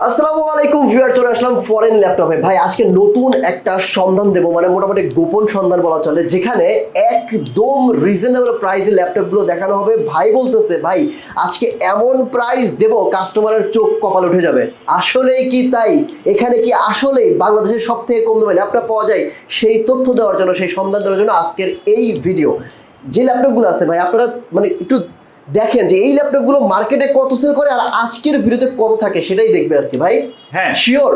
আসসালামু আলাইকুম ভিউয়ার চলে আসলাম ফরেন ল্যাপটপে ভাই, আজকে নতুন একটা সন্ধান দেবো মানে মোটামুটি গোপন সন্ধান বলা চলে, যেখানে একদম রিজনেবল প্রাইসে ল্যাপটপগুলো দেখানো হবে। ভাই বলতেছে, ভাই, আজকে এমন প্রাইস দেবো কাস্টমারের চোখ কপাল উঠে যাবে। আসলেই কি তাই? এখানে কি আসলেই বাংলাদেশের সব থেকে কম দামে ল্যাপটপ পাওয়া যায়? সেই তথ্য দেওয়ার জন্য, সেই সন্ধান দেওয়ার জন্য আজকের এই ভিডিও যে ল্যাপটপগুলো আছে, ভাই, আপনারা মানে একটু দেখেন যে এই ল্যাপটপগুলো মার্কেটে কত সেল করে আর আজকের ভিডিওতে কত থাকে সেটাই দেখবে আজকে ভাই। হ্যাঁ। শিওর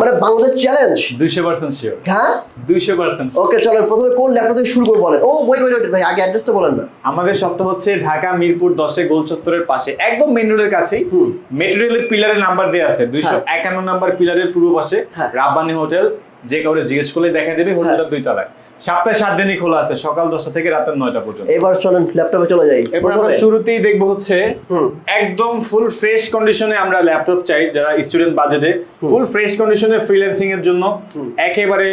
মানে বাংলাদেশ চ্যালেঞ্জ দুইশো পার্সেন্ট শিওর হ্যাঁ? দুইশো পার্সেন্ট ওকে চলো প্রথমে কোন ল্যাপটপ থেকে শুরু করব বলেন? ও ওয়েট ওয়েট ভাই আগে অ্যাড্রেসটা বলেন না। আমাদের শপটা হচ্ছে ঢাকা মিরপুর দশে গোল চত্বরের পাশে একদম মেন রোডের কাছেই। হুম। মেট্রো রেলের পিলারের নাম্বার দেওয়া আছে দুইশো একান্ন নাম্বার পিলারের পূর্ব পাশে হ্যাঁ। রাব্বানি হোটেল যে কাউরে জিজ্ঞেস করলে দেখা দেবে হোটেলটা দুই তলায়। সপ্তাহে সাত দিনই খোলা আছে সকাল দশটা থেকে রাতের নয়টা পর্যন্ত। এবার চলেন ল্যাপটপে চলে যাই। এরপর আমরা শুরুতেই দেখব হচ্ছে একদম ফুল ফ্রেশ কন্ডিশনে আমরা ল্যাপটপ চাই যারা স্টুডেন্ট বাজেটে ফুল ফ্রেশ কন্ডিশনে ফ্রিল্যান্সিং এর জন্য একেবারে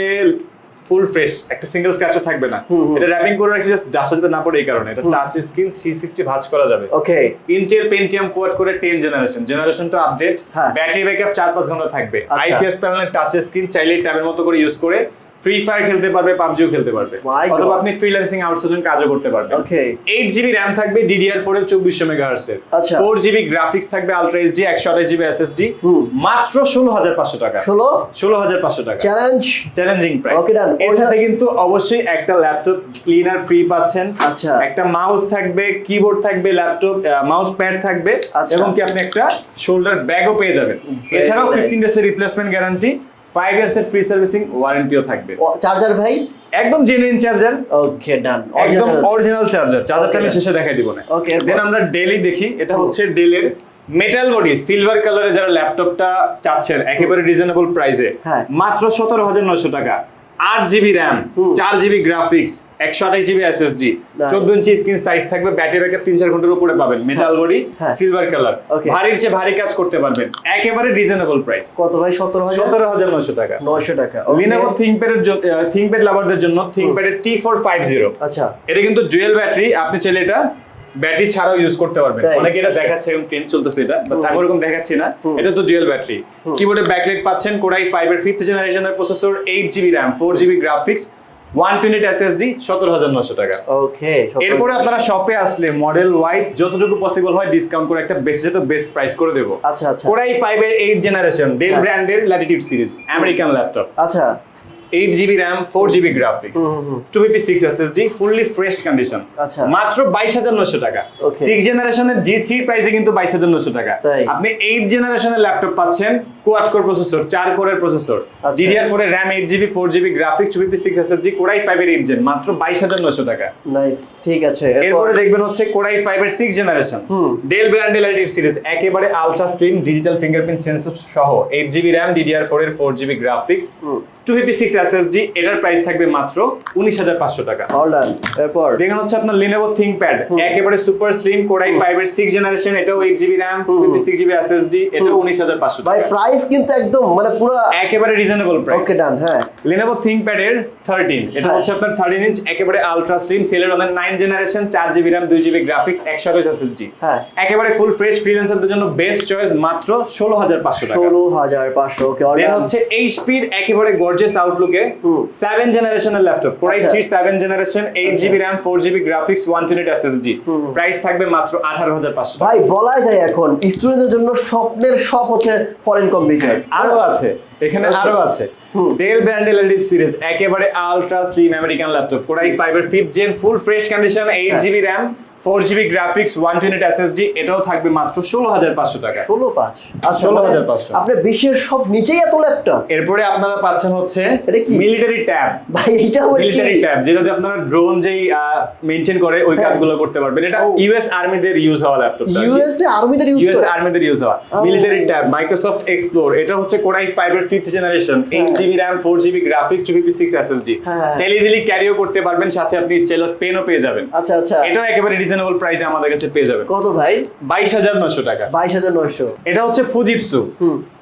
ফুল ফ্রেশ একটা সিঙ্গেল স্ক্র্যাচও থাকবে না। এটা র্যাপিং করে রাখছি জাস্ট ডাস্টা না পড়ে এই কারণে। এটা টাচ স্ক্রিন 360 ভাঁজ করা যাবে। ওকে ইন্টেল পেন্টিয়াম কোয়াড করে 10 জেনারেশন জেনারেশন তো আপডেট। ব্যাটারি ব্যাকআপ 4-5 ঘণ্টা থাকবে। আইপিএস প্যানেলের টাচ স্ক্রিন চাইলে ট্যাবের মতো করে ইউজ করে ফ্রি ফায়ার খেলতে পারবে পাবজিও খেলতে পারবে। অথবা আপনি ফ্রিল্যান্সিং আউটসোর্সিং কাজও করতে পারবেন। ওকে এইট জিবি র্যাম থাকবে এর চব্বিশশো মেগাহার্স এর। আচ্ছা। ফোর জিবি গ্রাফিক্স থাকবে আলট্রা এইচডি একশো আঠাশ জিবি এসএসডি মাত্র ষোলো হাজার পাঁচশো টাকা। ষোলো? ষোলো হাজার পাঁচশো টাকা। Challenge challenging price Okay, done. এর সাথে কিন্তু অবশ্যই একটা ল্যাপটপ ক্লিনার ফ্রি পাচ্ছেন। আচ্ছা। একটা মাউস থাকবে কিবোর্ড থাকবে ল্যাপটপ মাউস প্যাড থাকবে আচ্ছা। এবং কি আপনি একটা শোল্ডার ব্যাগও পেয়ে যাবেন। এছাড়াও nice. ফিফটিন ডেজ এর রিপ্লেসমেন্ট গ্যারান্টি ফাইভ ইয়ার্স এর ফ্রি সার্ভিসিং ওয়ারেন্টিও থাকবে। চার্জার ভাই? একদম জেনুইন চার্জার ওকে ডান একদম অরিজিনাল চার্জার চার্জারটা আমি শেষে দেখাই দিব না। ওকে দেন আমরা ডেলি দেখি এটা হচ্ছে ডেলের মেটাল বডি সিলভার কালারে যারা ল্যাপটপটা চাচ্ছেন একেবারে রিজনেবল প্রাইসে হ্যাঁ। মাত্র সতেরো হাজার নয়শো টাকা। আট জিবি র্যাম চার জিবি গ্রাফিক্স একশো আঠাশ জিবি এসএসডি. চোদ্দ ইঞ্চি স্ক্রিন সাইজ থাকবে ব্যাটারি ব্যাকআপ তিন চার ঘণ্টার উপরে পাবেন মেটাল বডি। Silver colour. ভারীর চেয়ে ভারী কাজ করতে পারবেন একেবারে রিজনেবল প্রাইস কত ভাই? সতেরো হাজার? সতেরো হাজার নয়শো টাকা। নয়শো টাকা লিনোভো থিংকপ্যাডের থিংকপ্যাড লাভারদের জন্য থিংকপ্যাডের টি ফোর ফাইভ জিরো আচ্ছা। এটা কিন্তু ডুয়েল ব্যাটারি আপনি চাইলে এটা ব্যাটারি ছাড়াও ইউজ করতে পারবেন। অনেকে এটা দেখাচ্ছে এবং ট্রেন্ড চলতেছে এটা বাট আমি ওরকম দেখাচ্ছি না এটা তো ডুয়েল ব্যাটারি কিবোর্ডে ব্যাকলাইট পাচ্ছেন কোরাই ফাইভ এর ফিফথ জেনারেশনের processor eight GB RAM four GB graphics one twenty SSD সতেরো হাজার নশো টাকা। ওকে এরপরে আপনারা শপে আসলে মডেল ওয়াইজ যতটুকু পসিবল হয় ডিসকাউন্ট করে একটা বেস্ট যেত বেস্ট প্রাইস করে দেবো। আচ্ছা আচ্ছা। কোরাই ফাইভ এর এইট জেনারেশন ডেল। ব্র্যান্ডের ল্যাটিটিউড সিরিজ আমেরিকান ল্যাপটপ আচ্ছা। Eight GB RAM four GB graphics. Two fifty six SSD fully fresh condition. মাত্র বাইশ হাজার নশো টাকা. সিক্স জেনারেশনের জি থ্রি প্রাইসে কিন্তু বাইশ হাজার নশো টাকা আপনি এইট জেনারেশনের ল্যাপটপ পাচ্ছেন কোয়াড কোর প্রসেসর চার কোরের প্রসেসর। ডিডিআর ফোর এর RAM eight GB four GB graphics two fifty six SSD core i five এর এইট জেন মাত্র বাইশ হাজার নশো টাকা। নাইস ঠিক আছে। এরপরে দেখবেন হচ্ছে কোরাই ফাইভ এর সিক্স জেনারেশন ডেল ব্র্যান্ডের লাইটিভ সিরিজ একেবারে ultra slim digital fingerprint sensor সহ eight GB RAM DDR four এর four GB graphics. Two fifty six SSD এটার প্রাইস থাকবে মাত্র উনিশ হাজার পাঁচশো টাকা। অল ডান এরপর দেখেন হচ্ছে আপনার লিনোভো থিংকপ্যাড একেবারে super slim core i five এর সিক্স জেনারেশন এটাও eight GB RAM fifty six GB SSD এটাও উনিশ হাজার পাঁচশো ভাই টাকা। প্রাইস কিন্তু একদম মানে পুরো একেবারে রিজনেবল প্রাইস ওকে ডান হ্যাঁ। লিনোভো থিংকপ্যাড এর থার্টিন এটা হ্যাঁ। হচ্ছে আপনার থার্টিন ইঞ্চ একেবারে আলট্রা স্লিম সেলের অনেক নাইন জেনারেশন চার জিবি র্যাম দুই জিবি গ্রাফিক্স একশো আঠাশ এসএসডি হ্যাঁ। একেবারে ফুল ফ্রেশ ফ্রিল্যান্সারদের জন্য বেস্ট চয়েস মাত্র ষোলো হাজার পাঁচশো টাকা। ষোলো হাজার পাঁচশো ওকে অল দেন ডান হচ্ছে এইচপির একেবারে গর্জিয়াস আউটলুকে হুম। সেভেন জেনারেশনের ল্যাপটপ আচ্ছা। Three seven generation eight GB RAM four GB graphics one twenty SSD price থাকবে মাত্র আঠারো হাজার পাঁচশো ভাই বলাই যায় এখন স্টুডেন্টদের জন্য স্বপ্নের সব হচ্ছে ফরেন আরও আছে এখানে আচ্ছা। আরও আছে ডেল ব্র্যান্ডের এলইডি সিরিজ একেবারে ultra slim American laptop core i five এর fifth gen full fresh condition eight হ্যাঁ। GB RAM four GB graphics one twenty SSD এটাও থাকবে মাত্র ষোলো হাজার পাঁচশো টাকা। ষোলো পাঁচ। আচ্ছা 16,500 আপনি বিশ্বের সব নিচেই এত ল্যাপটপ? এরপরে আপনারা পাচ্ছেন হচ্ছে এটা? Military tab. ভাই এটা মিলিটারি ট্যাব যেটাতে আপনারা ড্রোন যেই মেনটেন করে ওই হ্যাঁ। কাজগুলো করতে পারবেন। এটা। ইউএস আর্মিদের ইউজ হওয়া ল্যাপটপ ইউএসএ আর্মিদের ইউজ ইউএস আর্মিদের ইউজ হওয়া। মিলিটারি ট্যাব মাইক্রোসফট এক্সপ্লোর এটা হচ্ছে কোরাই ফাইভ এর fifth generation eight GB RAM four GB graphics two fifty six SSD হ্যাঁ। চাইলে ইজিলি ক্যারিও করতে পারবেন সাথে আপনি স্টাইলাস পেনও পেয়ে যাবেন। আচ্ছা আচ্ছা। এটাও একেবারে রিজনেবল প্রাইসে আমাদের কাছে পেয়ে যাবেন কত ভাই? বাইশ হাজার নশো টাকা। বাইশ হাজার নয়শো। এটা হচ্ছে ফুজিটসু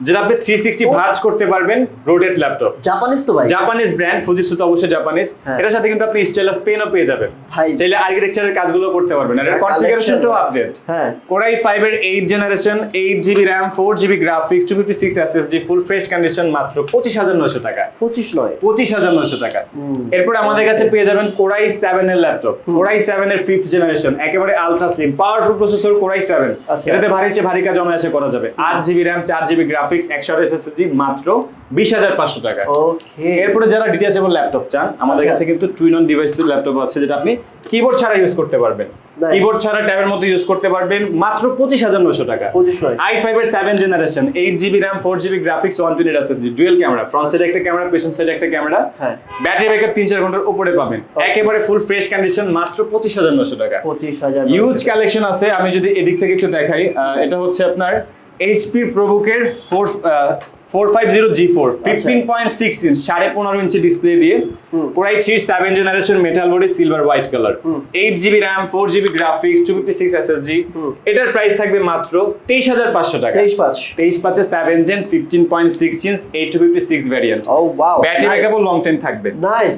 যেটা আপনি থ্রি সিক্সটি ভাঁজ করতে পারবেন রোটেড ল্যাপটপ জাপানিজ তো ভাই। জাপানিজ ব্র্যান্ড ফুজিটসু তো অবশ্যই জাপানিজ। হ্যাঁ। এটার সাথে কিন্তু আপনি স্টাইলাস পেনও পেয়ে যাবেন। ভাই। চাইলে আর্কিটেকচারের কাজগুলো করতে পারবেন। আর কনফিগারেশনটাও আছে। আপডেট হ্যাঁ। কোরাই ফাইভের eight generation eight GB RAM four GB graphics two fifty six SSD full fresh condition মাত্র পঁচিশ হাজার নশো টাকা। পঁচিশ নয়। পঁচিশ হাজার নশো টাকা। এরপর আমাদের কাছে পেয়ে যাবেন কোরাই সেভেন এর ল্যাপটপ কোরাই সেভেন এর ফিফথ জেনারেশন একেবারে ultra slim powerful processor core i seven. এটাতে ভারী চেয়ে ভারী কাজ অনায়াসে করা যাবে আট জিবি র্যাম চার জিবি গ্রাফিক্স একশো আট এসএসডি মাত্র বিশ হাজার পাঁচশো টাকা ওকে এরপরে যারা ডিটাচেবল ল্যাপটপ চান আমাদের আচ্ছা। কাছে কিন্তু টুইন অন ডিভাইসের ল্যাপটপ আছে যেটা আপনি কিবোর্ড ছাড়া ইউজ করতে পারবেন. কিবোর্ড ছাড়া ট্যাবের মতো ইউজ করতে পারবেন মাত্র পঁচিশ হাজার নশো টাকা। আই ফাইভ এর seven generation eight GB RAM four GB graphics one twenty SSD dual camera front সাইডে একটা ক্যামেরা পেছন সাইডে একটা ক্যামেরা হ্যাঁ। ব্যাটারি ব্যাকআপ তিন চার ঘণ্টার উপরে পাবেন। একেবারে ফুল ফ্রেশ কন্ডিশন মাত্র পঁচিশ হাজার নশো টাকা। পঁচিশ হাজার ইউজ কালেকশন আছে আমি যদি এদিক থেকে একটু দেখাই এটা হচ্ছে আপনার HP প্রবুকের four four five zero G four fifteen point six inch সাড়ে পনেরো ইঞ্চি ডিসপ্লে দিয়ে। Core i three seven generation metal body silver white colour eight GB RAM four GB graphics two fifty six SSD. এটার price থাকবে মাত্র তেইশ হাজার পাঁচশো টাকা। তেইশ পাঁচ। তেইশ পাঁচে seven gen fifteen point six inch eight two fifty six variant ও ব্যাটারি ব্যাকআপও লং টাইম থাকবে। নাইস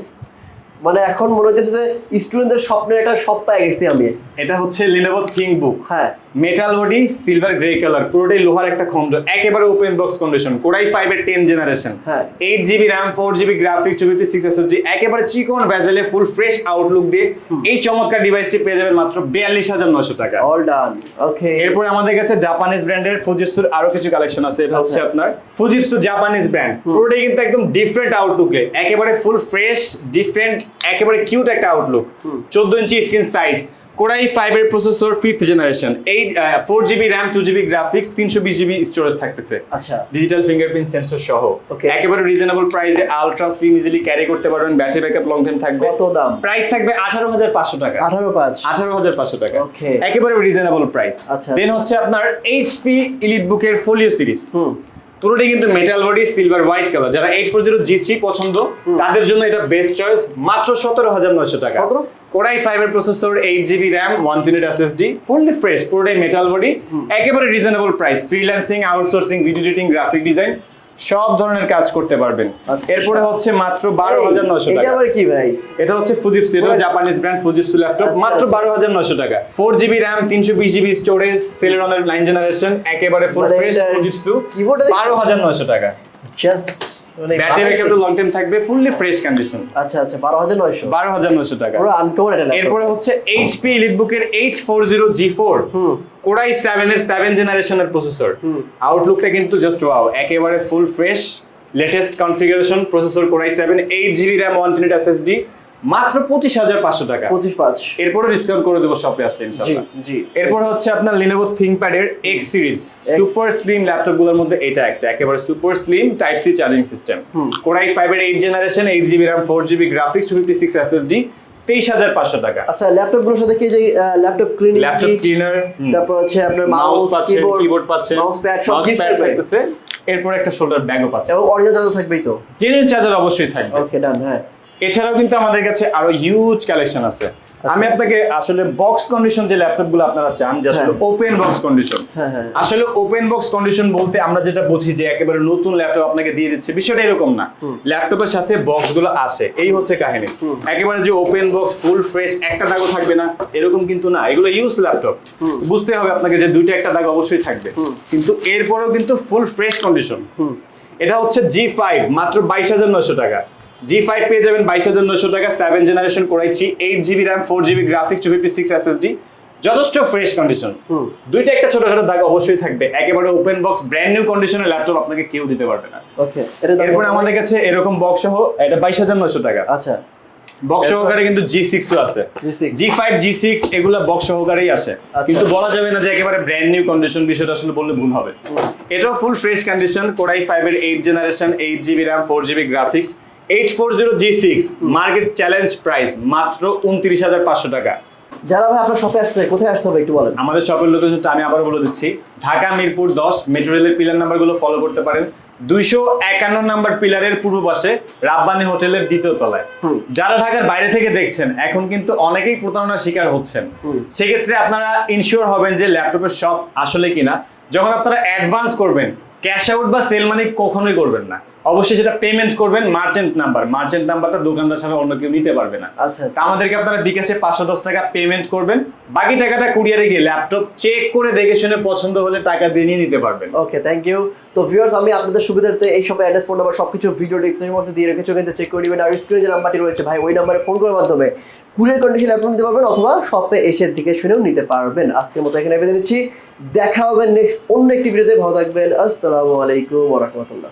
মানে এখন মনে হচ্ছে যে স্টুডেন্টদের স্বপ্নের একটা সব পেয়ে গেছি আমি। এটা হচ্ছে লিনোভো বুক হ্যাঁ। Metal body silver grey colour পুরোটাই লোহার একটা খন্ড একেবারে open box condition core i five এর টেন জেনারেশন হ্যাঁ। Eight GB RAM four GB graphics two fifty six SSD একেবারে চিকন ভ্যাজেলে ফুল ফ্রেশ আউটলুক দিয়ে এই চমৎকার ডিভাইসটি পেয়ে যাবেন মাত্র বিয়াল্লিশ হাজার নশো টাকা। অল ডান ওকে এরপর আমাদের কাছে জাপানিজ ব্র্যান্ডের ফুজিটসুর আরও কিছু কালেকশন আছে এটা হচ্ছে আচ্ছা। আপনার ফুজিটসু জাপানিজ ব্র্যান্ড পুরোটাই কিন্তু একদম ডিফারেন্ট আউটলুকে একেবারে ফুল ফ্রেশ ডিফারেন্ট একেবারে কিউট একটা আউটলুক চোদ্দ ইঞ্চি screen size core i five এর প্রসেসর ফিফথ জেনারেশন এই four GB RAM two GB graphics তিনশো বিশ জিবি স্টোরেজ থাকতেছে। আচ্ছা। ডিজিটাল ফিঙ্গারপ্রিন্ট সেন্সর সহ. একেবারে রিজনেবল প্রাইসে আলট্রা স্লিম ইজিলি ক্যারি করতে পারবেন। ব্যাটারি ব্যাকআপ লং টাইম থাকবে। কত দাম? প্রাইস থাকবে আঠারো হাজার পাঁচশো টাকা। আঠারো পাঁচ। আঠারো হাজার পাঁচশো টাকা। একেবারে রিজনেবল প্রাইস আচ্ছা। দেন হচ্ছে আপনার এইচপি ইলিট বুকের ফোলিও সিরিজ হুম। পুরোটাই কিন্তু metal body silver white colour যারা eight four zero G three পছন্দ তাদের জন্য এটা বেস্ট চয়েস মাত্র সতেরো হাজার নয়শো টাকা। 17? কোরাই ফাইভ এর processor eight GB RAM one twenty SSD fully fresh পুরোটাই মেটাল বডি একেবারে reasonable price freelancing outsourcing video editing graphic design সব ধরনের কাজ করতে পারবেন। আচ্ছা। এরপরে হচ্ছে মাত্র বারো হাজার নশো টাকা। আবার কি ভাই? এটা হচ্ছে ফুজিটসু এটা জাপানিজ ব্র্যান্ড ফুজিটসু ল্যাপটপ মাত্র আচ্ছা। বারো হাজার নশো টাকা। ফোর জিবি র্যাম তিনশো বিশ জিবি স্টোরেজ সেলেরনের নাইন জেনারেশন একেবারে ফুল ফ্রেশ ফুজিটসু বারো হাজার নশো টাকা। Just battery backup long time থাকবে ফুললি ফ্রেশ কন্ডিশন আচ্ছা আচ্ছা বারো হাজার নয়শো। বারো হাজার নশো টাকা। পুরো আনকমন এটা। এরপরে হচ্ছে এইচপি জি ফোর হুম। কোরাই সেভেন এর সেভেন জেনারেশনের প্রসেসর। আউটলুকটা কিন্তু জাস্ট ওয়াও একেবারে full fresh latest configuration processor core i seven eight GB RAM one S SSD মাত্র পঁচিশ হাজার পাঁচশো টাকা। পঁচিশ পাঁচ। এরপরে ডিসকাউন্ট করে দেবো শপে আসলে জি জি। এরপর হচ্ছে আপনার লিনোভো থিংকপ্যাডের এক্স সিরিজ সুপার স্লিম ল্যাপটপগুলোর মধ্যে এটা একটা একেবারে super slim type C charging system. Core i ফাইভের eight generation eight GB RAM four GB graphics two fifty six SSD তেইশ হাজার পাঁচশো টাকা। আচ্ছা ল্যাপটপগুলোর সাথে কি যে ল্যাপটপ ক্লিনিং ল্যাপটপ ক্লিনার তারপর হচ্ছে আপনার মাউস পাচ্ছেন কিবোর্ড পাচ্ছেন মাউস প্যাড সব থাকতেছে। এরপর একটা শোল্ডার ব্যাগও পাচ্ছেন। এবং অরিজিনাল চার্জার থাকবেই তো? জেনুইন চার্জার অবশ্যই থাকবে। ওকে ডান হ্যাঁ। এছাড়াও কিন্তু আমাদের কাছে আরও হিউজ কালেকশন আছে। আমি আপনাকে আসলে বক্স কন্ডিশন যে ল্যাপটপগুলো আপনারা চান যে আসলে। ওপেন বক্স কন্ডিশন আসলে ওপেন বক্স কন্ডিশন বলতে আমরা যেটা বুঝি যে একেবারে নতুন ল্যাপটপ আপনাকে দিয়ে দিচ্ছে বিষয়টা এরকম না। ল্যাপটপের সাথে বক্সগুলো আসে। এই হচ্ছে কাহিনী। একেবারে যে ওপেন বক্স ফুল ফ্রেশ একটা দাগও থাকবে না এরকম কিন্তু না। এগুলো ইউজ ল্যাপটপ বুঝতে হবে আপনাকে যে দুইটা একটা দাগ অবশ্যই থাকবে। কিন্তু এরপরেও কিন্তু ফুল ফ্রেশ কন্ডিশন এটা হচ্ছে জি ফাইভ মাত্র বাইশ হাজার নয়শো টাকা। জি ফাইভ পেয়ে যাবেন বাইশ হাজার নশো টাকা seven generation core i three eight GB RAM four GB graphics two fifty six SSD যথেষ্ট ফ্রেশ কন্ডিশন দুইটা একটা ছোট ছোট দাগ অবশ্যই থাকবে একেবারে ওপেন বক্স ব্র্যান্ড নিউ কন্ডিশনের ল্যাপটপ আপনাকে কেউ দিতে পারবে না। ওকে এরপর আমাদের কাছে এরকম বক্স সহ এটা বাইশ হাজার নশো টাকা। আচ্ছা। বক্স সহকারে কিন্তু জি সিক্সও আছে। জি ফাইভ জি সিক্স এগুলো বক্স সহকারেই আসে। আচ্ছা। কিন্তু বলা যাবে না যে একেবারে ব্র্যান্ড নিউ কন্ডিশন বিষয়টা আসলে বললে ভুল হবে। এটাও full fresh condition core i five এর eight generation eight GB RAM four GB graphics eight four zero G six market challenge price মাত্র উনত্রিশ হাজার পাঁচশো টাকা। যারা ভাই আপনার শপে আসছে কোথায় আসতে হবে একটু বলেন? আমাদের শপের লোকেশনটা আমি আবার বলে দিচ্ছি। ঢাকা মিরপুর দশ মেট্রো রেলের পিলার নাম্বারগুলো ফলো করতে পারেন। দুইশো একান্ন নাম্বার পিলারের পূর্ব পাশে রাব্বানি হোটেলের দ্বিতীয় তলায়। যারা ঢাকার বাইরে থেকে দেখছেন এখন কিন্তু অনেকেই প্রতারণার শিকার হচ্ছেন। সেক্ষেত্রে আপনারা ইনশিওর হবেন যে ল্যাপটপের শপ আসলে কিনা। যখন আপনারা অ্যাডভান্স করবেন ক্যাশ আউট বা সেল মানি কখনোই করবেন না। অবশ্যই সেটা পেমেন্ট করবেন মার্চেন্ট নাম্বার মার্চেন্ট নাম্বারটা দোকানদার ছাড়া অন্য কেউ নিতে পারবে না। আচ্ছা তা আমাদেরকে আপনারা বিকাশে পাঁচশো দশ টাকা পেমেন্ট করবেন। বাকি টাকাটা কুরিয়ারে গিয়ে ল্যাপটপ চেক করে দেখে শুনে পছন্দ হলে টাকা দিয়ে নিয়ে নিতে পারবেন। ওকে থ্যাংক ইউ তো ভিউয়ার্স আমি আপনাদের সুবিধার্থে এই সব অ্যাড্রেস ফোন নাম্বার সবকিছু ভিডিও ডিসক্রিপশনের মধ্যে দিয়ে রেখেছি। কিন্তু চেক করে নেবেন। আর স্ক্রিনে যে নাম্বারটি রয়েছে ভাই ওই নাম্বারে ফোন করার মাধ্যমে কুরিয়ার কন্ডিশন ল্যাপটপ নিতে পারবেন অথবা শপে এসে দিকে শুনেও নিতে পারবেন। আজকের মতো এখানে বেঁধে নিচ্ছি। দেখা হবে নেক্সট অন্য একটি ভিডিওতে ভালো থাকবেন। আসসালামু আলাইকুম ওয়া রাহমাতুল্লাহ।